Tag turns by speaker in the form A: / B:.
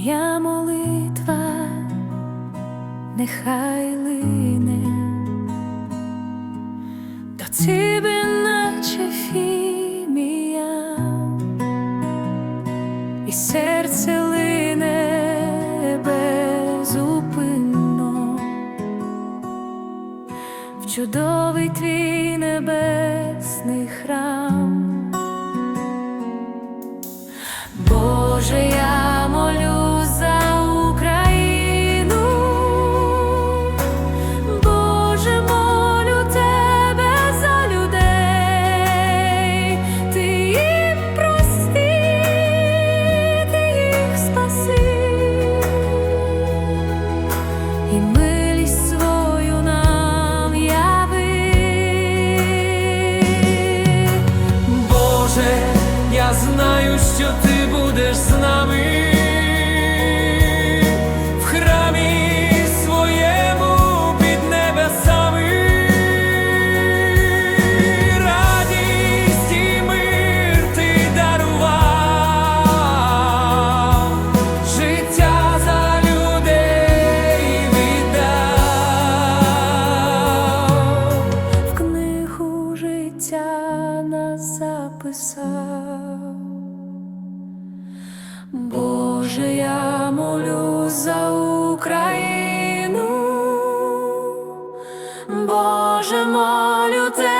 A: моя молитва нехай лине до тебе, наче фімія, і серце лине безупинно в чудовий твій небесний храм. Боже я
B: знаю, що ти будеш з нами в храмі своєму під небесами. Радість і мир ти дарував, життя за людей віддав.
A: в книгу життя нас записав. За Україну, Боже, молю тебе.